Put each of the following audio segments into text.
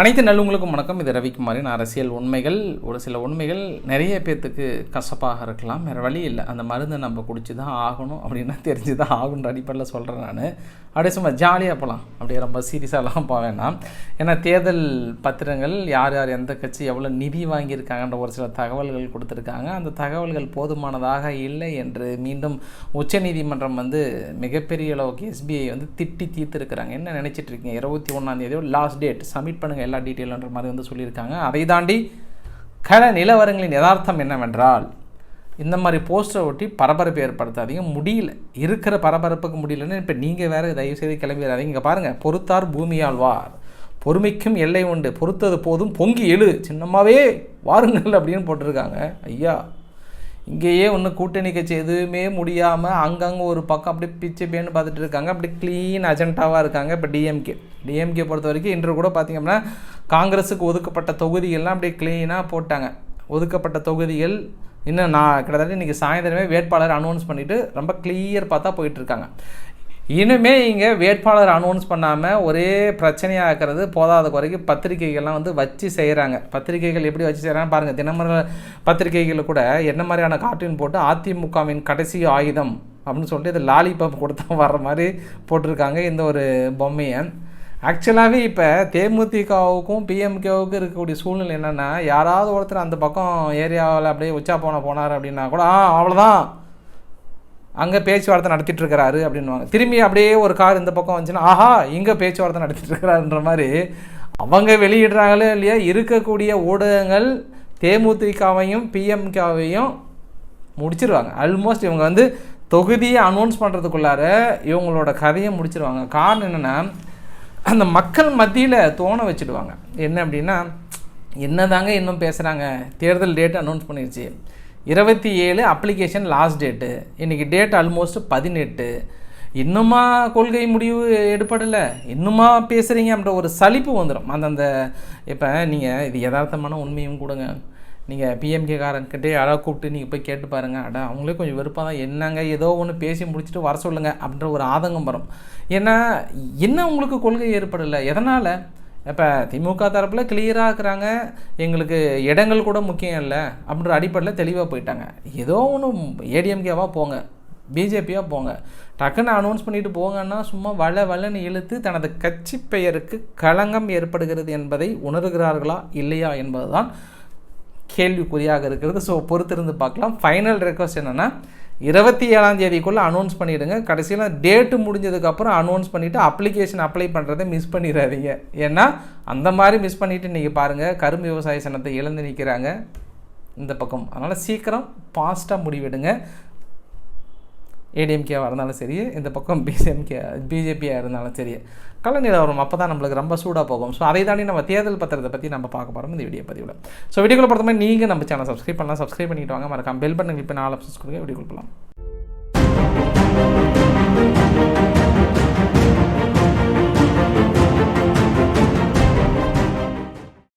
அனைத்து நல்லவங்களுக்கும் வணக்கம். இது ரவிக்குமாரின் அரசியல் உண்மைகள். ஒரு சில உண்மைகள் நிறைய பேர்த்துக்கு கசப்பாக இருக்கலாம். வேறு வழி இல்லை. அந்த மருந்தை நம்ம குடிச்சு தான் ஆகணும் அப்படின்னா தெரிஞ்சு தான் ஆகுன்ற அடிப்படையில் சொல்கிறேன் நான். அப்படியே சும்மா ஜாலியாக போகலாம் அப்படியே ரொம்ப சீரியஸாகலாம் போவேன்னா ஏன்னா தேர்தல் பத்திரங்கள் யார் யார் எந்த கட்சி எவ்வளோ நிதி வாங்கியிருக்காங்கன்ற ஒரு சில தகவல்கள் கொடுத்துருக்காங்க. அந்த தகவல்கள் போதுமானதாக இல்லை என்று மீண்டும் உச்சநீதிமன்றம் வந்து மிகப்பெரிய அளவுக்கு எஸ்பிஐ வந்து திட்டி தீர்த்துருக்குறாங்க. என்ன நினச்சிட்டு இருக்கீங்க? இருபத்தி ஒன்றாந்தேதியோ லாஸ்ட் டேட் சப்மிட் பண்ணுங்கள் எல்லா டீட்டெயிலுன்ற மாதிரி வந்து சொல்லியிருக்காங்க. அதை தாண்டி கள நிலவரங்களின் யதார்த்தம் என்னவென்றால் இந்த மாதிரி போஸ்டரை ஒட்டி பரபரப்பு ஏற்படுத்தாதீங்க. முடியல. இருக்கிற பரபரப்புக்கு முடியலன்னு இப்போ நீங்கள் வேறு தயவுசெய்து கிளம்பிடாதீங்க. இங்கே பாருங்கள் பொறுத்தார் பூமியாழ்வார். பொறுமைக்கும் எல்லை உண்டு. பொறுத்தது போதும். பொங்கி எழு. சின்னமாகவே வாருங்கள் அப்படின்னு போட்டிருக்காங்க. ஐயா இங்கேயே ஒன்று கூட்டணி கட்சி எதுவுமே முடியாமல் அங்கங்கே ஒரு பக்கம் அப்படியே பிச்சு பேன்னு பார்த்துட்டு இருக்காங்க. அப்படி க்ளீன் அஜெண்டாவாக இருக்காங்க இப்போ டிஎம்கே டிஎம்கே பொறுத்த வரைக்கும் இன்று கூட பார்த்திங்க அப்படின்னா காங்கிரஸுக்கு ஒதுக்கப்பட்ட தொகுதிகள்லாம் அப்படியே க்ளீனாக போட்டாங்க. ஒதுக்கப்பட்ட தொகுதிகள் இன்னும் நான் கிட்டத்தட்ட இன்றைக்கி சாயந்தரமே வேட்பாளர் அனௌன்ஸ் பண்ணிவிட்டு ரொம்ப கிளியர் பார்த்தா போயிட்டுருக்காங்க இனிமே இங்கே வேட்பாளர் அனௌன்ஸ் பண்ணாமல் ஒரே பிரச்சனையாக இருக்கிறது. போதாத குறைக்கு பத்திரிகைகள்லாம் வந்து வச்சு செய்கிறாங்க பத்திரிகைகள் எப்படி வச்சு செய்கிறாங்க பாருங்கள் தினமர பத்திரிகைகளில் கூட என்ன மாதிரியான கார்ட்டூன் போட்டு அதிமுகவின் கடைசி ஆயுதம் அப்படின்னு சொல்லிட்டு இது லாலிபாப் கொடுத்தா வர்ற மாதிரி போட்டிருக்காங்க இந்த ஒரு பொம்மையை. ஆக்சுவலாகவே இப்போ தேமுதிகவுக்கும் பிஎம்கேவுக்கும் இருக்கக்கூடிய சூழ்நிலை என்னென்னா யாராவது ஒருத்தர் அந்த பக்கம் ஏரியாவில் அப்படியே உச்சா போன போனார் அப்படின்னா கூட ஆ அவ்வளோதான் அங்கே பேச்சுவார்த்தை நடத்திட்டு இருக்கிறாரு அப்படின்வாங்க திரும்பி அப்படியே ஒரு கார் இந்த பக்கம் வந்துச்சுன்னா ஆஹா இங்கே பேச்சுவார்த்தை நடத்திட்டு இருக்கிறாருன்ற மாதிரி அவங்க வெளியிடுறாங்களோ இல்லையா இருக்கக்கூடிய ஊடகங்கள் தேமுதிகவையும் பிஎம்கேவையும் முடிச்சிருவாங்க. ஆல்மோஸ்ட் இவங்க வந்து தொகுதியை அனௌன்ஸ் பண்ணுறதுக்குள்ளார இவங்களோட கதையை முடிச்சிருவாங்க. காரணம் என்னென்னா அந்த மக்கள் மத்தியில் தோண வச்சுடுவாங்க. என்ன அப்படின்னா என்னதாங்க இன்னும் பேசுகிறாங்க தேர்தல் டேட் அனௌன்ஸ் பண்ணிடுச்சு இருபத்தி ஏழு அப்ளிகேஷன் லாஸ்ட் டேட்டு இன்றைக்கி டேட் ஆல்மோஸ்ட் பதினெட்டு. இன்னுமா கொள்கை முடிவு எடுப்படலை? இன்னுமா பேசுகிறீங்க அப்படின்ற ஒரு சலிப்பு வந்துடும் அந்தந்த இப்போ நீங்கள் இது யதார்த்தமான உண்மையும் கொடுங்க. நீங்கள் பிஎம்கேக்காரன்கிட்டே யாராவது கூப்பிட்டு நீங்கள் போய் கேட்டு பாருங்கள் அட அவங்களே கொஞ்சம் வெறுப்பாக தான் என்னங்க ஏதோ ஒன்று பேசி முடிச்சுட்டு வர சொல்லுங்கள் அப்படின்ற ஒரு ஆதங்கம் வரும். ஏன்னா என்ன உங்களுக்கு கொள்கை ஏற்படலை? எதனால்? இப்போ திமுக தரப்பில் கிளியராக இருக்கிறாங்க. எங்களுக்கு இடங்கள் கூட முக்கியம் இல்லை அப்படின்ற அடிப்படையில் தெளிவாக போயிட்டாங்க. ஏதோ ஒன்று ஏடிஎம்கேவாக போங்க பிஜேபியாக போங்க. டக்குன்னு அனௌன்ஸ் பண்ணிட்டு போங்கன்னா சும்மா வள வளன்னு இழுத்து தனது கட்சி பெயருக்கு களங்கம் ஏற்படுகிறது என்பதை உணர்கிறார்களா இல்லையா என்பதுதான் கேள்விக்குறியாக இருக்கிறது. ஸோ பொறுத்திருந்து பார்க்கலாம். ஃபைனல் ரெக்வஸ்ட் என்னென்னா இருபத்தி ஏழாம் தேதிக்குள்ளே அனௌன்ஸ் பண்ணிவிடுங்க கடைசியில் டேட்டு முடிஞ்சதுக்கப்புறம் அனௌன்ஸ் பண்ணிவிட்டு அப்ளிகேஷன் அப்ளை பண்ணுறதை மிஸ் பண்ணிடாதீங்க. ஏன்னா அந்த மாதிரி மிஸ் பண்ணிவிட்டு இன்றைக்கி பாருங்கள் கரும்பு விவசாய சனத்தை இழந்து நிற்கிறாங்க இந்த பக்கம். அதனால் சீக்கிரம் ஃபாஸ்ட்டாக முடிவெடுங்க. ஏடிஎம்கேவாக இருந்தாலும் சரி இந்த பக்கம் பிசிஎம்கே பிஜேபியாக இருந்தாலும் சரி. கள்ள நிலவரம் அப்போ தான் நம்மளுக்கு ரொம்ப சூடாக போகும். ஸோ அதை தாண்டி நம்ம தேர்தல் பத்திரத்தை பற்றி நம்ம பார்க்க போகிறோம் இந்த வீடியோ பதிவில். ஸோ வீடியோக்குள்ள பொறுத்த மாதிரி நீங்கள் நம்ம சேனல் சப்ஸ்கிரைப் பண்ணலாம். சப்ஸ்கிரைப் பண்ணிட்டு வாங்க. மறக்காம பெல் பட்டன் கிளிக் பண்ணி நாலு ஆப்ஷன்ஸ் கொடுங்க. வீடியோ கொடுக்கலாம்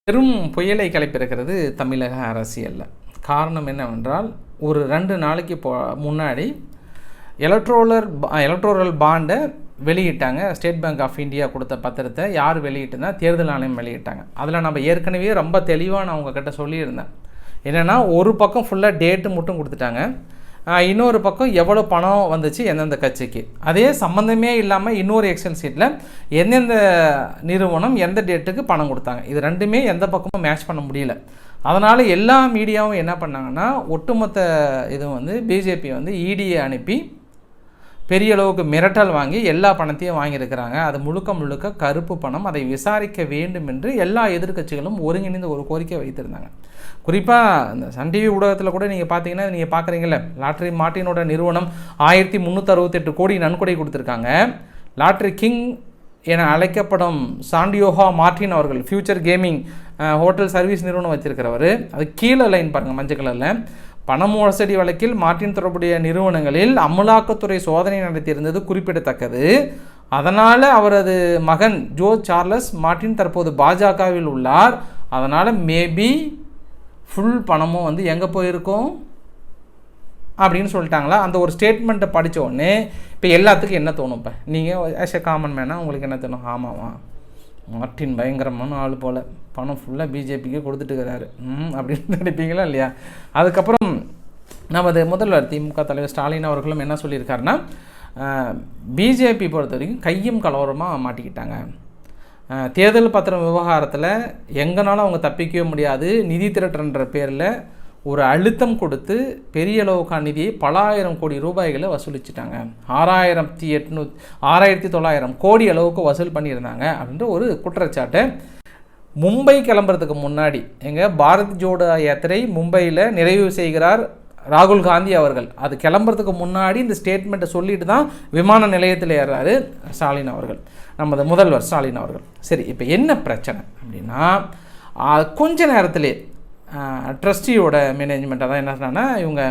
பெரும் புயலை கிளப்பியிருக்கிறது தமிழக அரசியலில். காரணம் என்னவென்றால் ஒரு ரெண்டு நாளைக்கு போ முன்னாடி எலக்ட்ரோலர் எலக்ட்ரோரல் பாண்டை வெளியிட்டாங்க. ஸ்டேட் பேங்க் ஆஃப் இந்தியா கொடுத்த பத்திரத்தை யார் வெளியிட்டுனா தேர்தல் ஆணையம் வெளியிட்டாங்க. அதில் நம்ம ஏற்கனவே ரொம்ப தெளிவாக நான் உங்ககிட்ட சொல்லியிருந்தேன். என்னென்னா ஒரு பக்கம் ஃபுல்லாக டேட்டு மட்டும் கொடுத்துட்டாங்க. இன்னொரு பக்கம் எவ்வளோ பணம் வந்துச்சு எந்தெந்த கட்சிக்கு. அதே சம்மந்தமே இல்லாமல் இன்னொரு எக்ஸல் சீட்டில் எந்தெந்த நிறுவனம் எந்த டேட்டுக்கு பணம் கொடுத்தாங்க. இது ரெண்டுமே எந்த பக்கமும் மேட்ச் பண்ண முடியல. அதனால் எல்லா மீடியாவும் என்ன பண்ணாங்கன்னா ஒட்டுமொத்த இதுவும் வந்து பிஜேபி வந்து இடியை அனுப்பி பெரிய அளவுக்கு மிரட்டல் வாங்கி எல்லா பணத்தையும் வாங்கியிருக்கிறாங்க. அது முழுக்க முழுக்க கருப்பு பணம். அதை விசாரிக்க வேண்டும் என்று எல்லா எதிர்க்கட்சிகளும் ஒருங்கிணைந்து ஒரு கோரிக்கை வைத்திருந்தாங்க. குறிப்பாக இந்த சன் டிவி ஊடகத்தில் கூட நீங்கள் பார்த்தீங்கன்னா நீங்கள் பார்க்குறீங்களே லாட்ரி மார்ட்டினோட நிறுவனம் ஆயிரத்தி முந்நூற்றி அறுபத்தெட்டு கோடி நன்கொடை கொடுத்துருக்காங்க. லாட்ரி கிங் என அழைக்கப்படும் சாண்டியோஹா மார்டின் அவர்கள் ஃபியூச்சர் கேமிங் ஹோட்டல் சர்வீஸ் நிறுவனம் வச்சிருக்கிறவர். அது கீழே லைன் பாருங்கள் மஞ்சள் கலரில். பண மோசடி வழக்கில் மார்ட்டின் தொடர்புடைய நிறுவனங்களில் அமலாக்கத்துறை சோதனை நடத்தியிருந்தது குறிப்பிடத்தக்கது. அதனால் அவரது மகன் ஜோ சார்லஸ் மார்ட்டின் தற்போது பாஜகவில் உள்ளார். அதனால் மேபி ஃபுல் பணமும் வந்து எங்கே போயிருக்கோம்? அப்படின்னு சொல்லிட்டாங்களா? அந்த ஒரு ஸ்டேட்மெண்ட்டை படித்த உடனே இப்போ எல்லாத்துக்கும் என்ன தோணும் இப்போ? நீங்கள் ஆஸ் எ காமன் மேனாக உங்களுக்கு என்ன தோணும்? ஆமாவா? மார்ட்டின் பயங்கரமான ஆள் போல். பணம் ஃபுல்லாக பிஜேபிக்கு கொடுத்துட்டு இருக்கிறாரு ம் அப்படின்னு நினைப்பீங்களா இல்லையா? அதுக்கப்புறம் நமது முதல்வர் திமுக தலைவர் ஸ்டாலின் அவர்களும் என்ன சொல்லியிருக்காருன்னா பிஜேபி பொறுத்த வரைக்கும் கையும் கலவரமாக மாட்டிக்கிட்டாங்க. தேர்தல் பத்திரம் விவகாரத்தில் எங்கனாலும் அவங்க தப்பிக்கவே முடியாது. நிதி திரட்டுன்ற பேரில் ஒரு அழுத்தம் கொடுத்து பெரிய அளவுக்கான நிதியை பல ஆயிரம் கோடி ரூபாய்களை வசூலிச்சிட்டாங்க. ஆறாயிரத்தி எட்நூ ஆறாயிரத்தி தொள்ளாயிரம் கோடி அளவுக்கு வசூல் பண்ணியிருந்தாங்க அப்படின்ற ஒரு குற்றச்சாட்டை. மும்பை கிளம்புறதுக்கு முன்னாடி எங்கள் பாரத் ஜோடோ யாத்திரை மும்பையில் நிறைவு செய்கிறார் ராகுல் காந்தி அவர்கள். அது கிளம்புறதுக்கு முன்னாடி இந்த ஸ்டேட்மெண்ட்டை சொல்லிட்டு தான் விமான நிலையத்தில் ஏறாரு ஸ்டாலின் அவர்கள். நமது முதல்வர் ஸ்டாலின் அவர்கள். சரி இப்போ என்ன பிரச்சனை அப்படின்னா கொஞ்ச நேரத்திலே ட்ரஸ்டியோட மேனேஜ்மெண்ட்டாக அதான் என்ன சொன்னாங்கன்னா இவங்க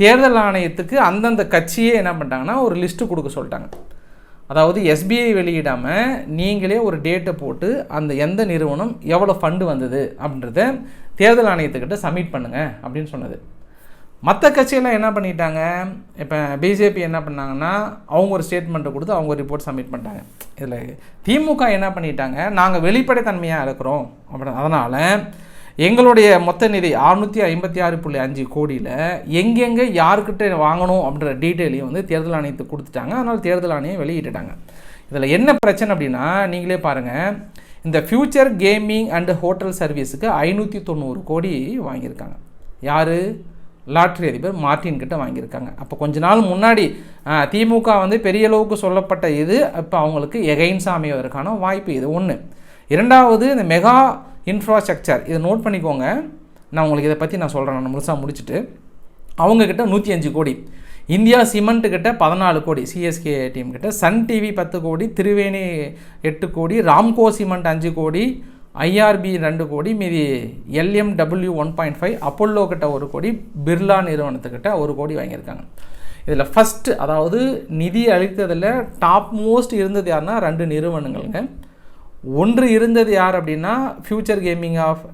தேர்தல் ஆணையத்துக்கு அந்தந்த கட்சியே என்ன பண்ணிட்டாங்கன்னா ஒரு லிஸ்ட்டு கொடுக்க சொல்லிட்டாங்க. அதாவது எஸ்பிஐ வெளியிடாமல் நீங்களே ஒரு டேட்டை போட்டு அந்த எந்த நிறுவனம் எவ்வளோ ஃபண்டு வந்தது அப்படின்றத தேர்தல் ஆணையத்துக்கிட்ட சப்மிட் பண்ணுங்கள் அப்படின்னு சொன்னது. மற்ற கட்சியெல்லாம் என்ன பண்ணிட்டாங்க? இப்போ பிஜேபி என்ன பண்ணாங்கன்னா அவங்க ஒரு ஸ்டேட்மெண்ட்டை கொடுத்து அவங்க ஒரு ரிப்போர்ட் சப்மிட் பண்ணிட்டாங்க. இதில் திமுக என்ன பண்ணிட்டாங்க? நாங்கள் வெளிப்படைத்தன்மையாக இருக்கிறோம். அப்படி அதனால் எங்களுடைய மொத்த நிதி அறுநூற்றி ஐம்பத்தி ஆறு புள்ளி அஞ்சு கோடியில் எங்கெங்கே யாருக்கிட்ட வாங்கணும் அப்படின்ற டீட்டெயிலையும் வந்து தேர்தல் ஆணையத்தை கொடுத்துட்டாங்க. அதனால் தேர்தல் ஆணையம் வெளியிட்டுட்டாங்க. இதில் என்ன பிரச்சனை அப்படின்னா நீங்களே பாருங்கள் இந்த ஃப்யூச்சர் கேமிங் அண்டு ஹோட்டல் சர்வீஸுக்கு ஐநூற்றி தொண்ணூறு கோடி வாங்கியிருக்காங்க. யார்? லாட்ரி அதிபர் மார்ட்டின் கிட்ட வாங்கியிருக்காங்க. அப்போ கொஞ்ச நாள் முன்னாடி திமுக வந்து பெரிய அளவுக்கு சொல்லப்பட்ட இது இப்போ அவங்களுக்கு எகைன்ஸ் அமைவதற்கான வாய்ப்பு இது ஒன்று இரண்டாவது இந்த மெகா இன்ஃப்ராஸ்ட்ரக்சர் இதை நோட் பண்ணிக்கோங்க. நான் உங்களுக்கு இதை பற்றி நான் சொல்கிறேன் நான் முழுசாக முடிச்சுட்டு. அவங்கக்கிட்ட நூற்றி அஞ்சு கோடி. இந்தியா சிமெண்ட் கிட்ட பதினாலு கோடி. சிஎஸ்கே டீம் கிட்ட. சன் டிவி பத்து கோடி. திருவேணி எட்டு கோடி. ராம்கோ சிமெண்ட் அஞ்சு கோடி. ஐஆர்பி ரெண்டு கோடி. மீதி LMW one point five Apollo கிட்ட ஒரு கோடி. பிர்லா நிறுவனத்துக்கிட்ட ஒரு கோடி வாங்கியிருக்காங்க. இதில் ஃபஸ்ட்டு அதாவது நிதி அளித்ததில் டாப் மோஸ்ட் இருந்தது யாருன்னா ரெண்டு நிறுவனங்கள்ங்க. ஒன்று இருந்தது யார் அப்படின்னா ஃப்யூச்சர் கேமிங் ஆஃப்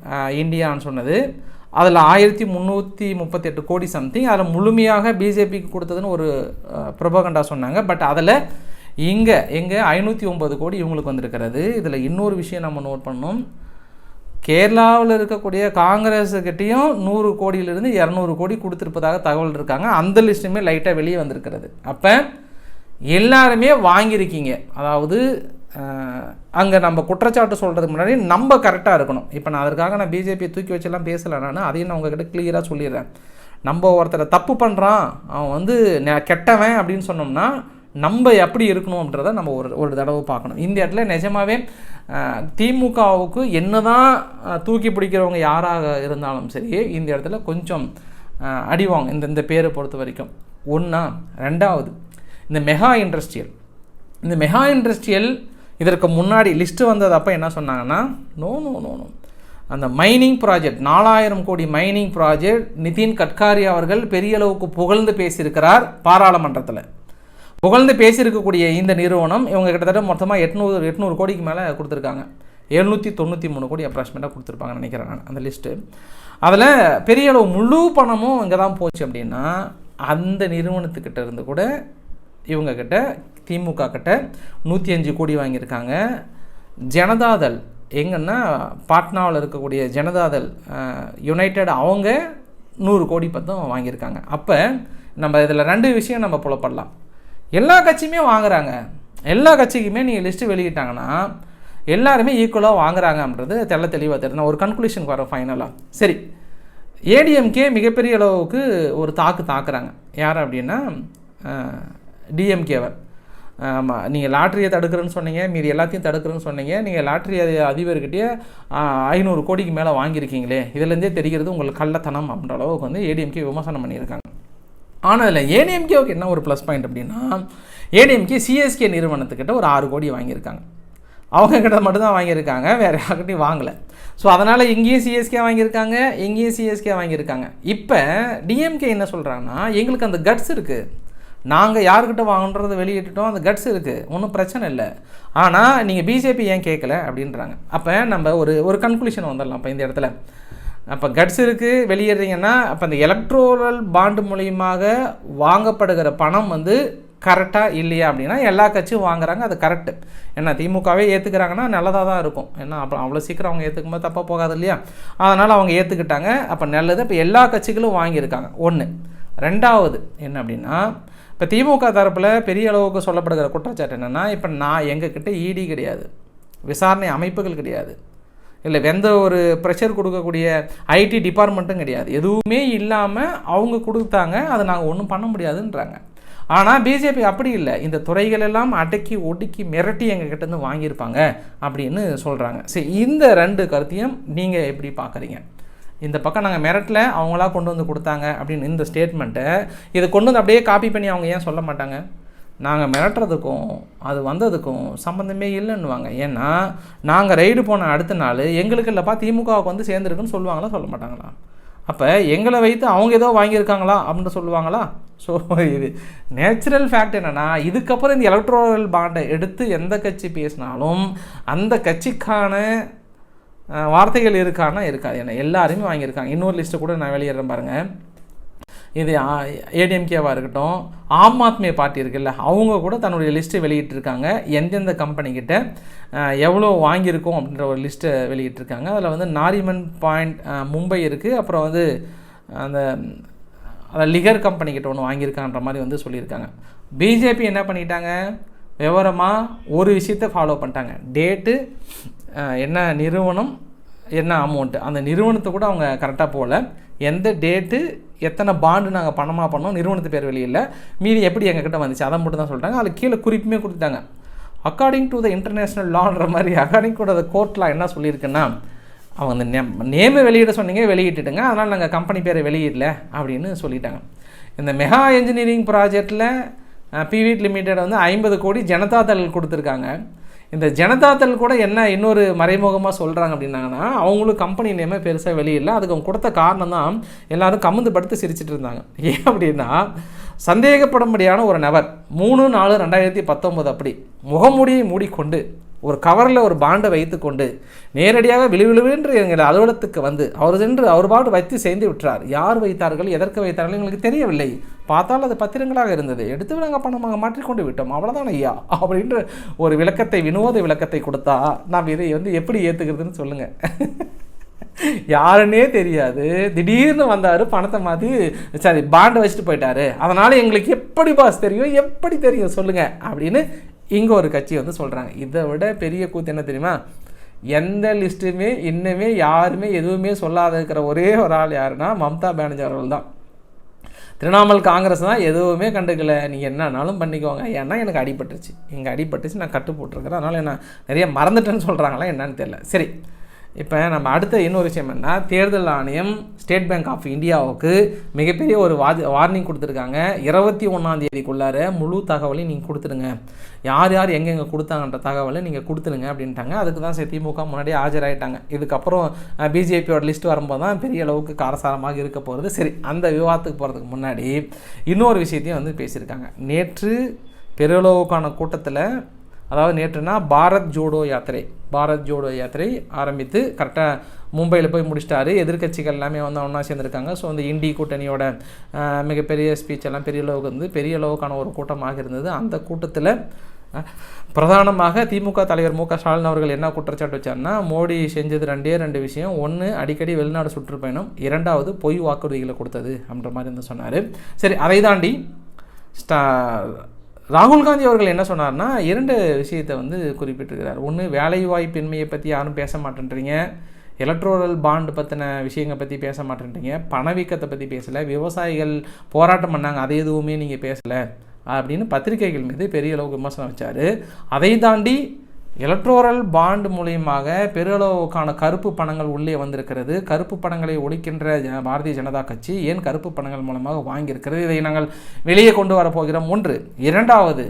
இந்தியான்னு சொன்னது. அதில் ஆயிரத்தி முந்நூற்றி முப்பத்தெட்டு கோடி சம்திங் அதில் முழுமையாக பிஜேபிக்கு கொடுத்ததுன்னு ஒரு பிரபகண்டா சொன்னாங்க. பட் அதில் இங்கே எங்கே ஐநூற்றி ஒம்பது கோடி இவங்களுக்கு வந்திருக்கிறது. இதில் இன்னொரு விஷயம் நம்ம நோட் பண்ணணும். கேரளாவில் இருக்கக்கூடிய காங்கிரஸுக்கிட்டேயும் நூறு கோடியிலிருந்து இரநூறு கோடி கொடுத்துருப்பதாக தகவல் இருக்காங்க. அந்த லிஸ்ட்டுமே லைட்டாக வெளியே வந்திருக்கிறது. அப்போ எல்லாருமே வாங்கியிருக்கீங்க. அதாவது அங்கே நம்ம குற்றச்சாட்டு சொல்கிறதுக்கு முன்னாடி நம்ம கரெக்டாக இருக்கணும். இப்போ நான் அதற்காக நான் பிஜேபியை தூக்கி வச்செல்லாம் பேசலை நான் அதையும் நான் உங்ககிட்ட கிளியராக சொல்லிடுறேன். நம்ம ஒருத்தரை தப்பு பண்ணுறான் அவன் வந்து நெ- கெட்டவன் அப்படின்னு சொன்னோம்னா நம்ம எப்படி இருக்கணும் அப்படின்றத நம்ம ஒரு ஒரு தடவை பார்க்கணும். இந்த இடத்துல நிஜமாவே திமுகவுக்கு என்ன தான் தூக்கி பிடிக்கிறவங்க யாராக இருந்தாலும் சரி இந்த இடத்துல கொஞ்சம் அடிவாங்க இந்த இந்த பேரை பொறுத்த வரைக்கும். ஒன்றா ரெண்டாவது இந்த மெகா இண்டஸ்ட்ரியல். இந்த மெகா இண்டஸ்ட்ரியல் இதற்கு முன்னாடி லிஸ்ட்டு வந்தது அப்போ என்ன சொன்னாங்கன்னா நோ நோ நோ நோ அந்த மைனிங் ப்ராஜெக்ட் நாலாயிரம் கோடி மைனிங் ப்ராஜெக்ட் நிதின் கட்காரி அவர்கள் பெரிய அளவுக்கு புகழ்ந்து பேசியிருக்கிறார் பாராளுமன்றத்தில். புகழ்ந்து பேசியிருக்கக்கூடிய இந்த நிறுவனம் இவங்க கிட்டத்தட்ட மொத்தமாக எட்நூறு எட்நூறு கோடிக்கு மேலே கொடுத்துருக்காங்க. எழுநூற்றி தொண்ணூற்றி மூணு கோடி அப்ராக்சிமேட்டாக கொடுத்துருப்பாங்கன்னு நினைக்கிறேன் நான் அந்த லிஸ்ட்டு அதில் பெரிய அளவு முழு பணமும் இங்கே தான் போச்சு அப்படின்னா அந்த நிறுவனத்துக்கிட்ட இருந்து கூட இவங்கக்கிட்ட திமுக கிட்ட நூற்றி அஞ்சு கோடி வாங்கியிருக்காங்க. ஜனதாதள் எங்கன்னா பாட்னாவில் இருக்கக்கூடிய ஜனதாதள் யுனைடெட் அவங்க நூறு கோடி பத்தம் வாங்கியிருக்காங்க. அப்போ நம்ம இதில் ரெண்டு விஷயம் நம்ம புலப்படலாம். எல்லா கட்சியுமே வாங்குறாங்க. எல்லா கட்சிக்குமே நீங்கள் லிஸ்ட்டு வெளியிட்டாங்கன்னா எல்லாருமே ஈக்குவலாக வாங்குறாங்கன்றது தெல்ல தெளிவாக தெரியும் நான் ஒரு கன்க்ளூஷனுக்கு வரோம் ஃபைனலாக சரி. ஏடிஎம்கே மிகப்பெரிய அளவுக்கு ஒரு தாக்கு தாக்குறாங்க. யார் அப்படின்னா டிஎம்கேவை ஆமாம் நீங்கள் லாட்ரியை தடுக்கிறேன்னு சொன்னீங்க மீது எல்லாத்தையும் தடுக்கிறேன்னு சொன்னீங்க நீங்கள் லாட்ரி அதி அதிபர்கிட்டயே ஐநூறு கோடிக்கு மேலே வாங்கியிருக்கீங்களே இதுலேருந்தே தெரிகிறது உங்களுக்கு கள்ளத்தனம் அப்படின்ற அளவுக்கு வந்து ஏடிஎம்கே விமர்சனம் பண்ணியிருக்காங்க. ஆனால் இதில் ஏடிஎம்கேவுக்கு என்ன ஒரு ப்ளஸ் பாயிண்ட் அப்படின்னா ஏடிஎம்கே சிஎஸ்கே நிறுவனத்துக்கிட்ட ஒரு ஆறு கோடி வாங்கியிருக்காங்க. அவங்க கிட்ட மட்டும்தான் வாங்கியிருக்காங்க வேறு யார்கிட்டையும் வாங்கலை. ஸோ அதனால் இங்கேயும் சிஎஸ்கே வாங்கியிருக்காங்க இங்கேயும் சிஎஸ்கே வாங்கியிருக்காங்க. இப்போ டிஎம்கே என்ன சொல்கிறாங்கன்னா எங்களுக்கு அந்த கட்ஸ் இருக்குது நாங்கள் யாருக்கிட்ட வாங்குன்றதை வெளியிட்டுட்டோம் அந்த கட்ஸ் இருக்குது ஒன்றும் பிரச்சனை இல்லை. ஆனால் நீங்கள் பிஜேபி ஏன் கேட்கல அப்படின்றாங்க. அப்போ நம்ம ஒரு ஒரு கன்க்ளூஷன் வந்துடலாம் இப்போ இந்த இடத்துல. அப்போ கட்ஸ் இருக்குது வெளியேறீங்கன்னா அப்போ அந்த எலக்ட்ரோரல் பாண்டு மூலியமாக வாங்கப்படுகிற பணம் வந்து கரெக்டாக இல்லையா அப்படின்னா எல்லா கட்சியும் வாங்குறாங்க அது கரெக்டு ஏன்னா திமுகவே ஏற்றுக்கிறாங்கன்னா நல்லதாக தான் இருக்கும். ஏன்னா அப்போ அவ்வளோ சீக்கிரம் அவங்க ஏற்றுக்கும் போது தப்பாக போகாது இல்லையா? அதனால் அவங்க ஏற்றுக்கிட்டாங்க அப்போ நல்லது இப்போ எல்லா கட்சிகளும் வாங்கியிருக்காங்க. ஒன்று ரெண்டாவது என்ன அப்படின்னா இப்போ திமுக தரப்பில் பெரிய அளவுக்கு சொல்லப்படுகிற குற்றச்சாட்டு என்னென்னா இப்போ நான் எங்ககிட்ட இடி கிடையாது. விசாரணை அமைப்புகள் கிடையாது. இல்லை எந்த ஒரு ப்ரெஷர் கொடுக்கக்கூடிய ஐடி டிபார்ட்மெண்ட்டும் கிடையாது. எதுவுமே இல்லாமல் அவங்க கொடுத்தாங்க அதை நாங்கள் ஒன்றும் பண்ண முடியாதுன்றாங்க. ஆனால் பிஜேபி அப்படி இல்லை. இந்த துறைகள் எல்லாம் அடக்கி ஒடுக்கி மிரட்டி எங்கள் கிட்டேருந்து வாங்கியிருப்பாங்க அப்படின்னு சொல்கிறாங்க சரி இந்த ரெண்டு கருத்தையும் நீங்கள் எப்படி பார்க்குறீங்க இந்த பக்கம் நாங்கள் மிரட்டில் அவங்களா கொண்டு வந்து கொடுத்தாங்க அப்படின்னு இந்த ஸ்டேட்மெண்ட்டை இதை கொண்டு வந்து அப்படியே காப்பி பண்ணி அவங்க ஏன் சொல்ல மாட்டாங்க? நாங்கள் மிரட்டுறதுக்கும் அது வந்ததுக்கும் சம்மந்தமே இல்லைன்னுவாங்க. ஏன்னா நாங்கள் ரைடு போன அடுத்த நாள் எங்களுக்கு இல்லைப்பா திமுகவுக்கு வந்து சேர்ந்துருக்குன்னு சொல்லுவாங்களா சொல்ல மாட்டாங்களா? அப்போ எங்களை வைத்து அவங்க ஏதோ வாங்கியிருக்காங்களா அப்படின்னு சொல்லுவாங்களா? ஸோ இது நேச்சுரல் ஃபேக்ட் என்னென்னா இதுக்கப்புறம் இந்த எலக்ட்ரோரல் பாண்டை எடுத்து எந்த கட்சி பேசினாலும் அந்த கட்சிக்கான வார்த்தைகள் இருக்கான்னா இருக்காது. ஏன்னா எல்லாருமே வாங்கியிருக்காங்க. இன்னொரு லிஸ்ட்டை கூட நான் வெளியிடுறேன் பாருங்கள் இது ஏடிஎம்கேவாக இருக்கட்டும் ஆம் ஆத்மி பார்ட்டி இருக்குல்ல அவங்க கூட தன்னுடைய லிஸ்ட்டை வெளியிட்டிருக்காங்க. எந்தெந்த கம்பெனிக்கிட்ட எவ்வளோ வாங்கியிருக்கோம் அப்படின்ற ஒரு லிஸ்ட்டை வெளியிட்டிருக்காங்க. அதில் வந்து நாரிமன் பாயிண்ட் மும்பை இருக்குது அப்புறம் வந்து அந்த அதை லிகர் கம்பெனிக்கிட்ட ஒன்று வாங்கியிருக்கான்ற மாதிரி வந்து சொல்லியிருக்காங்க. பிஜேபி என்ன பண்ணிட்டாங்க? விவரமாக ஒரு விஷயத்தை ஃபாலோ பண்ணிட்டாங்க. டேட்டு என்ன நிறுவனம் என்ன அமௌண்ட்டு அந்த நிறுவனத்தை கூட அவங்க கரெக்டாக போகல. எந்த டேட்டு எத்தனை பாண்டு நாங்கள் பணமாக பண்ணோம் நிறுவனத்து பேர் வெளியில் மீதி எப்படி எங்ககிட்ட வந்துச்சு? அதை மட்டும் தான் சொல்லிட்டாங்க அதில் கீழே குறிப்புமே கொடுத்துட்டாங்க. அக்கார்டிங் டு த இன்டர்நேஷ்னல் லான்ற மாதிரி அக்கார்டிங் டு த கோர்ட்டில் என்ன சொல்லியிருக்குன்னா அவங்க அந்த நேம் நேமை வெளியிட சொன்னீங்க வெளியிட்டுட்டுங்க. அதனால் நாங்கள் கம்பெனி பேரை வெளியிடல அப்படின்னு சொல்லிட்டாங்க. இந்த மெகா இன்ஜினியரிங் ப்ராஜெக்டில் பிவிட் லிமிடெட் வந்து ஐம்பது கோடி ஜனதாதள் கொடுத்துருக்காங்க. இந்த ஜனதாதள் கூட என்ன இன்னொரு மறைமுகமாக சொல்கிறாங்க அப்படின்னாங்கன்னா அவங்களும் கம்பெனி நேமே பெருசாக வெளியில்லை அதுக்கு அவங்க கொடுத்த காரணம் தான் எல்லாரும் கமுந்து படுத்து சிரிச்சிட்டு இருந்தாங்க. ஏன் அப்படின்னா சந்தேகப்படும்படியான ஒரு நபர் மூணு நாலு ரெண்டாயிரத்தி பத்தொம்போது அப்படி முகமூடியை மூடிக்கொண்டு ஒரு கவரில் ஒரு பாண்டை வைத்துக்கொண்டு நேரடியாக விழுவிழுவென்று எங்கள் அலுவலகத்துக்கு வந்து அவர் சென்று அவர் பாட்டு வைத்து சேர்ந்து விட்டார். யார் வைத்தார்கள் எதற்கு வைத்தார்கள் எங்களுக்கு தெரியவில்லை. பார்த்தால் அது பத்திரங்களாக இருந்தது. எடுத்து நாங்கள் பணமாக மாற்றிக்கொண்டு விட்டோம். அவ்வளோதான் ஐயா. அப்படின்ற ஒரு விளக்கத்தை வினோத விளக்கத்தை கொடுத்தா நாம் இதை வந்து எப்படி ஏற்றுக்கிறதுன்னு சொல்லுங்கள் யாருன்னே தெரியாது. திடீர்னு வந்தார் பணத்தை மாற்றி சரி பாண்டை வச்சுட்டு போயிட்டாரு. அதனால் எங்களுக்கு எப்படி பாஸ் தெரியும்? எப்படி தெரியும்? சொல்லுங்கள் அப்படின்னு இங்கே ஒரு கட்சி வந்து சொல்கிறாங்க இதை விட பெரிய கூத்து என்ன தெரியுமா? எந்த லிஸ்ட்டுமே இன்னுமே யாருமே எதுவுமே சொல்லாத இருக்கிற ஒரே ஒரு ஆள் யாருன்னா மம்தா பானர்ஜி அவர்கள் தான். திரிணாமுல் காங்கிரஸ் தான் எதுவுமே கண்டுக்கல. நீங்கள் என்னன்னாலும் பண்ணிக்கோங்க. ஏன்னா எனக்கு அடிபட்டுருச்சு. இங்கே அடிபட்டுச்சு நான் கட்டு போட்டிருக்கிறேன் அதனால் என்ன நிறைய மறந்துட்டேன்னு சொல்கிறாங்களா என்னன்னு தெரியல. சரி. இப்போ நம்ம அடுத்த இன்னொரு விஷயம் என்ன தேர்தல் ஆணையம் ஸ்டேட் பேங்க் ஆஃப் இந்தியாவுக்கு மிகப்பெரிய ஒரு வா வார்னிங் கொடுத்துருக்காங்க. இருபத்தி ஒன்றாம் தேதிக்குள்ளார முழு தகவலையும் நீங்கள் கொடுத்துருங்க யார் யார் எங்கெங்கே கொடுத்தாங்கன்ற தகவலை நீங்கள் கொடுத்துருங்க அப்படின்ட்டாங்க. அதுக்கு தான் சரி திமுக முன்னாடியே ஆஜராயிட்டாங்க. இதுக்கப்புறம் பிஜேபியோட லிஸ்ட் வரும்போது தான் பெரிய அளவுக்கு காரசாரமாக இருக்க போகிறது சரி அந்த விவாதத்துக்கு போகிறதுக்கு முன்னாடி இன்னொரு விஷயத்தையும் வந்து பேசியிருக்காங்க. நேற்று பெருளவுக்கான கூட்டத்தில் அதாவது நேற்றுனா பாரத் ஜோடோ யாத்திரை. பாரத் ஜோடோ யாத்திரை ஆரம்பித்து கரெக்டாக மும்பையில் போய் முடிச்சிட்டாரு. எதிர்க்கட்சிகள் எல்லாமே வந்து ஒன்றா சேர்ந்துருக்காங்க. ஸோ அந்த இண்டி கூட்டணியோட மிகப்பெரிய ஸ்பீச் எல்லாம் பெரிய அளவுக்கு வந்து பெரிய அளவுக்கான ஒரு கூட்டமாக இருந்தது. அந்த கூட்டத்தில் பிரதானமாக திமுக தலைவர் மு க ஸ்டாலின் அவர்கள் என்ன குற்றச்சாட்டு வச்சார்னா மோடி செஞ்சது ரெண்டே ரெண்டு விஷயம். ஒன்று அடிக்கடி வெளிநாடு சுற்றுப்பயணம். இரண்டாவது பொய் வாக்குறுதிகளை கொடுத்தது அப்படின்ற மாதிரி வந்து சொன்னார். சரி அதை தாண்டி ஸ்டா ராகுல் காந்தி அவர்கள் என்ன சொன்னார்னா இரண்டு விஷயத்தை வந்து குறிப்பிட்டிருக்கிறார். ஒன்று வேலைவாய்ப்பின்மையை பற்றி யாரும் பேச மாட்டேன்றீங்க. எலக்ட்ரோரல் பாண்டு பற்றின விஷயங்களை பற்றி பேச மாட்டேன்றீங்க. பணவீக்கத்தை பற்றி பேசலை. விவசாயிகள் போராட்டம் பண்ணாங்க அதை எதுவுமே நீங்கள் பேசலை. அப்படின்னு பத்திரிகைகள் மீது பெரிய அளவுக்கு விமர்சனம் வச்சார். அதை தாண்டி எலக்ட்ரோரல் பாண்ட் மூலியமாக பெருளவுக்கான கருப்பு பணங்கள் உள்ளே வந்திருக்கிறது. கருப்பு பணங்களை ஒழிக்கின்ற பாரதிய ஜனதா கட்சி ஏன் கருப்பு பணங்கள் மூலமாக வாங்கியிருக்கிறது? இதை நாங்கள் வெளியே கொண்டு வரப்போகிறோம். ஒன்று இரண்டாவது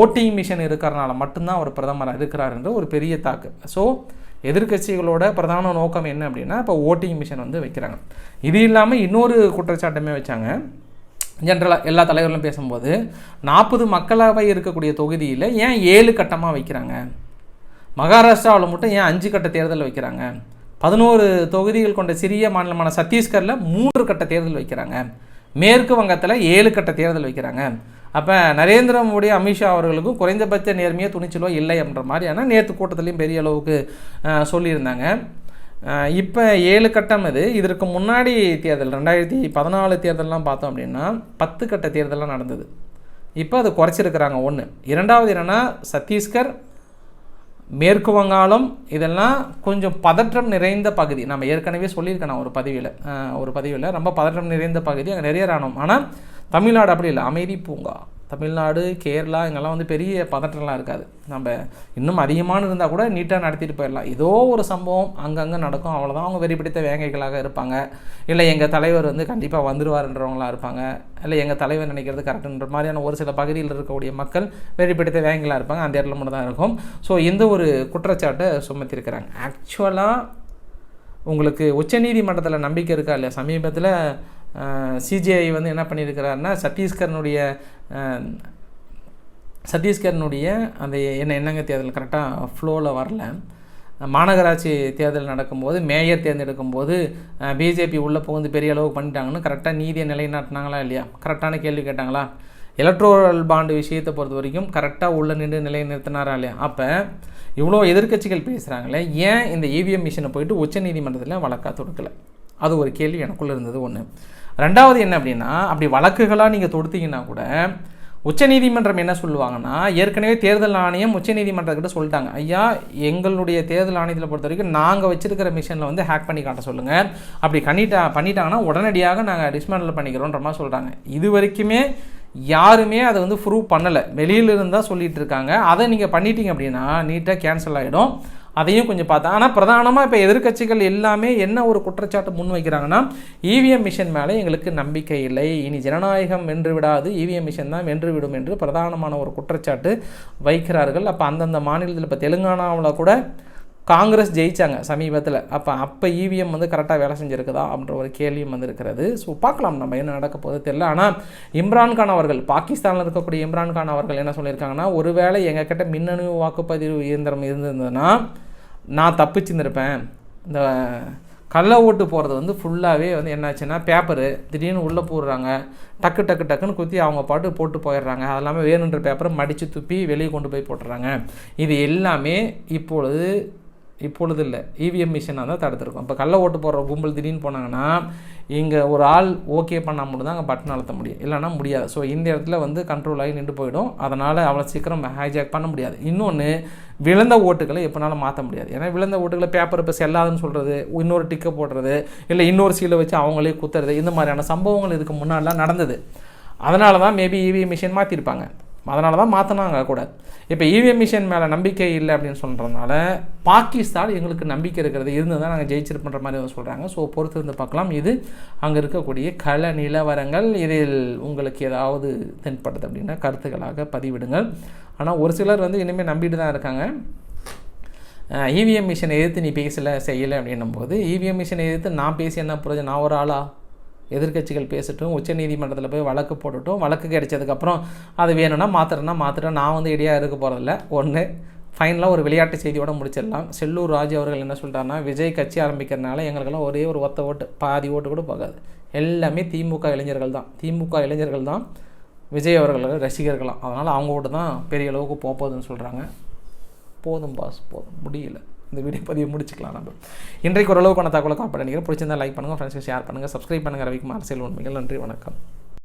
ஓட்டிங் மிஷின் இருக்கிறனால மட்டும்தான் அவர் பிரதமராக இருக்கிறார் என்ற ஒரு பெரிய தாக்கு. ஸோ எதிர்க்கட்சிகளோட பிரதான நோக்கம் என்ன அப்படின்னா இப்போ ஓட்டிங் மிஷின் வந்து வைக்கிறாங்க. இது இல்லாமல் இன்னொரு குற்றச்சாட்டுமே வச்சாங்க. ஜென்ரலாக எல்லா தலைவர்களும் பேசும்போது நாற்பது மக்களவை இருக்கக்கூடிய தொகுதியில் ஏன் ஏழு கட்டமாக வைக்கிறாங்க? மகாராஷ்டிராவில் மட்டும் ஏன் அஞ்சு கட்ட தேர்தல் வைக்கிறாங்க? பதினோரு தொகுதிகள் கொண்ட சிறிய மாநிலமான சத்தீஸ்கரில் மூன்று கட்ட தேர்தல் வைக்கிறாங்க. மேற்கு வங்கத்தில் ஏழு கட்ட தேர்தல் வைக்கிறாங்க. அப்போ நரேந்திர மோடி அமித்ஷா அவர்களுக்கும் குறைந்தபட்ச நேர்மையாக துணிச்சலோ இல்லை அப்படின்ற மாதிரியான நேற்று கூட்டத்துலேயும் பெரிய அளவுக்கு சொல்லியிருந்தாங்க. இப்போ ஏழு கட்டம் இது. இதற்கு முன்னாடி தேர்தல் ரெண்டாயிரத்தி பதினாலு தேர்தலெலாம் பார்த்தோம் அப்படின்னா பத்து கட்ட தேர்தலாம் நடந்தது. இப்போ அது குறைச்சிருக்கிறாங்க. ஒன்று இரண்டாவது என்னென்னா சத்தீஸ்கர் மேற்கு வங்காளம் இதெல்லாம் கொஞ்சம் பதற்றம் நிறைந்த பகுதி. நம்ம ஏற்கனவே சொல்லியிருக்கேன் நான் ஒரு பதிவில். ஒரு பதிவில். ரொம்ப பதற்றம் நிறைந்த பகுதி. அங்கே நிறைய ராணுவம் ஆனால் தமிழ்நாடு அப்படி இல்லை. அமைதி பூங்கா. தமிழ்நாடு கேரளா இங்கெல்லாம் வந்து பெரிய பதற்றம்லாம் இருக்காது. நம்ம இன்னும் அதிகமான இருந்தால் கூட நீட்டாக நடத்திட்டு போயிடலாம். ஏதோ ஒரு சம்பவம் அங்கங்கே நடக்கும். அவ்வளோதான் அவங்க வெறி பிடித்த வேங்கைகளாக இருப்பாங்க. இல்லை எங்கள் தலைவர் வந்து கண்டிப்பாக வந்துடுவார்ன்றவங்களாம் இருப்பாங்க. இல்லை எங்கள் தலைவர் நினைக்கிறது கரெக்டுன்ற மாதிரியான ஒரு சில பகுதியில் இருக்கக்கூடிய மக்கள் வெறி பிடித்த வேங்கைகளாக இருப்பாங்க. அந்த இடத்துல மட்டும் தான் இருக்கும். ஸோ இந்த ஒரு குற்றச்சாட்டை சுமத்திருக்கிறாங்க ஆக்சுவலாக உங்களுக்கு உச்சநீதிமன்றத்தில் நம்பிக்கை இருக்கா இல்லையா? சமீபத்தில் சிஜிஐ வந்து என்ன பண்ணியிருக்கிறாருன்னா சத்தீஸ்கரனுடைய சத்தீஸ்கர்னுடைய சத்தீஸ்கரனுடைய அந்த என்ன என்னங்க தேர்தல் கரெக்டாக ஃப்ளோவில் வரல. மாநகராட்சி தேர்தல் நடக்கும்போது மேயர் தேர்ந்தெடுக்கும் போது பிஜேபி உள்ளே புகுந்து பெரிய அளவுக்கு பண்ணிட்டாங்கன்னு கரெக்டாக நீதியை நிலைநாட்டினாங்களா இல்லையா? கரெக்டான கேள்வி கேட்டாங்களா? எலக்ட்ரோரல் பாண்டு விஷயத்தை பொறுத்த வரைக்கும் கரெக்டாக உள்ள நின்று நிலைநிறுத்தினாரா இல்லையா? அப்போ இவ்வளோ எதிர்க்கட்சிகள் பேசுகிறாங்களே ஏன் இந்த இவிஎம் மிஷினை போயிட்டு உச்சநீதிமன்றத்தில் வழக்காக தொடுக்கலை? அது ஒரு கேள்வி எனக்குள்ளே இருந்தது ஒன்று ரெண்டாவது என்ன அப்படின்னா அப்படி வழக்குகளாக நீங்கள் தொடுத்தீங்கன்னா கூட உச்சநீதிமன்றம் என்ன சொல்லுவாங்கன்னா ஏற்கனவே தேர்தல் ஆணையம் உச்சநீதிமன்றத்திட்ட சொல்லிட்டாங்க. ஐயா எங்களுடைய தேர்தல் ஆணையத்தில் பொறுத்த வரைக்கும் நாங்கள் வச்சிருக்கிற மிஷினில் வந்து ஹேக் பண்ணி காட்ட சொல்லுங்கள் அப்படி பண்ணிட்டா பண்ணிட்டாங்கன்னா உடனடியாக நாங்கள் டிஸ்மேண்டில் பண்ணிக்கிறோன்ற மாதிரி சொல்கிறாங்க இது வரைக்குமே யாருமே அதை வந்து ப்ரூவ் பண்ணலை. வெளியிலிருந்து இருந்தால் சொல்லிகிட்டு இருக்காங்க. அதை நீங்கள் பண்ணிட்டீங்க அப்படின்னா நீட்டாக கேன்சல் ஆகிடும் அதையும் கொஞ்சம் பார்த்தேன். ஆனால் பிரதானமாக இப்போ எதிர்க்கட்சிகள் எல்லாமே என்ன ஒரு குற்றச்சாட்டு முன் வைக்கிறாங்கன்னா இவிஎம் மிஷின் மேலே எங்களுக்கு நம்பிக்கை இல்லை. இனி ஜனநாயகம் வென்று விடாது. இவிஎம் மிஷின் தான் வென்று விடும் என்று பிரதானமான ஒரு குற்றச்சாட்டு வைக்கிறார்கள். அப்போ அந்தந்த மாநிலத்தில் இப்போ தெலுங்கானாவில் கூட காங்கிரஸ் ஜெயிச்சாங்க சமீபத்தில். அப்போ அப்போ இவிஎம் வந்து கரெக்டாக வேலை செஞ்சுருக்குதா அப்படின்ற ஒரு கேள்வியும் வந்து இருக்கிறது ஸோ பார்க்கலாம் நம்ம என்ன நடக்க போகுது தெரியல. ஆனால் இம்ரான்கான் அவர்கள் பாகிஸ்தானில் இருக்கக்கூடிய இம்ரான்கான் அவர்கள் என்ன சொல்லியிருக்காங்கன்னா ஒருவேளை எங்ககிட்ட மின்னணு வாக்குப்பதிவு இயந்திரம் இருந்திருந்ததுன்னா நான் தப்பிச்சிருந்திருப்பேன். இந்த கள்ள ஓட்டு போகிறது வந்து ஃபுல்லாகவே வந்து என்னாச்சுன்னா பேப்பரு திடீர்னு உள்ளே போடுறாங்க. டக்கு டக்கு டக்குன்னு குத்தி அவங்க பாட்டு போட்டு போயிடுறாங்க. அது இல்லாமல் வேணுன்ற பேப்பரை மடித்து துப்பி வெளியே கொண்டு போய் போட்டுறாங்க. இது எல்லாமே இப்பொழுது இப்பொழுது இல்லை இவிஎம் மிஷினாக தான் தடுத்துருக்கோம். இப்போ கள்ள ஓட்டு போடுற கும்பல் திடீர்னு போனாங்கன்னா இங்கே ஒரு ஆள் ஓகே பண்ணால் மட்டும் தான் அங்கே பட்டன் அழுத்த முடியும். இல்லைன்னா முடியாது. ஸோ இந்த இடத்துல வந்து கண்ட்ரோல் ஆகி நின்று போயிடும். அதனால் அவ்வளோ சீக்கிரம் ஹைஜாக் பண்ண முடியாது. இன்னொன்று விழுந்த ஓட்டுகளை எப்போனாலும் மாற்ற முடியாது. ஏன்னா விழுந்த ஓட்டுகளை பேப்பர் இப்போ செல்லாதுன்னு சொல்கிறது இன்னொரு டிக்கை போடுறது இல்லை இன்னொரு சீலை வச்சு அவங்களே குத்துறது இந்த மாதிரியான சம்பவங்கள் இதுக்கு முன்னாடிலாம் நடந்தது. அதனால தான் மேபி இவிஎம் மிஷின் மாற்றிருப்பாங்க அதனால தான் மாற்றினாங்க கூட. இப்போ இவிஎம் மிஷின் மேலே நம்பிக்கை இல்லை அப்படின்னு சொல்கிறதுனால பாகிஸ்தான் எங்களுக்கு நம்பிக்கை இருக்கிறது. இருந்து தான் நாங்கள் ஜெயிச்சிருப்பன்ற மாதிரி வந்து சொல்கிறாங்க ஸோ பொறுத்து இருந்து பார்க்கலாம். இது அங்கே இருக்கக்கூடிய கள நிலவரங்கள். இதில் உங்களுக்கு ஏதாவது தென்படுது அப்படின்னா கருத்துக்களாக பதிவிடுங்கள். ஆனால் ஒரு சிலர் வந்து இனிமேல் நம்பிட்டு தான் இருக்காங்க இவிஎம் மிஷினை எதிர்த்து நீ பேசலை செய்யலை அப்படின்னும் போது இவிஎம் மிஷினை எதிர்த்து நான் பேசி என்ன புரிஞ்சு நான் ஒரு ஆளா? எதிர்க்கட்சிகள் பேசட்டும் உச்சநீதிமன்றத்தில் போய் வழக்கு போட்டுட்டும் வழக்கு கிடைச்சதுக்கப்புறம் அது வேணும்னா மாத்திரனா மாத்திரம். நான் வந்து இடையாக இருக்க போகிறதில்ல ஒன்று ஃபைனலாக ஒரு விளையாட்டு செய்தியோட முடிச்சிடலாம். செல்லூர் ராஜு அவர்கள் என்ன சொல்கிறாருன்னா விஜய் கட்சி ஆரம்பிக்கிறனால எங்களுக்கெல்லாம் ஒரே ஒரு ஒத்த ஓட்டு பாதி ஓட்டு கூட போகாது. எல்லாமே திமுக இளைஞர்கள் தான். திமுக இளைஞர்கள் தான் விஜய் அவர்கள் ரசிகர்களாம் அதனால் அவங்க ஓட்டு தான் பெரிய அளவுக்கு போகுதுன்னு சொல்கிறாங்க போதும் பாஸ் போதும். முடியல. இந்த வீடியோ பதிவு முடிச்சுக்கலாம் நம்ம. இன்றைக்கு ஓரளவுக்கான தகவலை காப்ப நினைக்கிறேன் பிடிச்சிருந்தா லைக் பண்ணுங்கள் ஃப்ரெண்ட்ஸ்க்கு ஷேர் பண்ணுங்கள் சப்ஸ்கிரைப் பண்ணுங்கள் ரவிக்குமார் செல்வன் உண்மைகள். நன்றி வணக்கம்.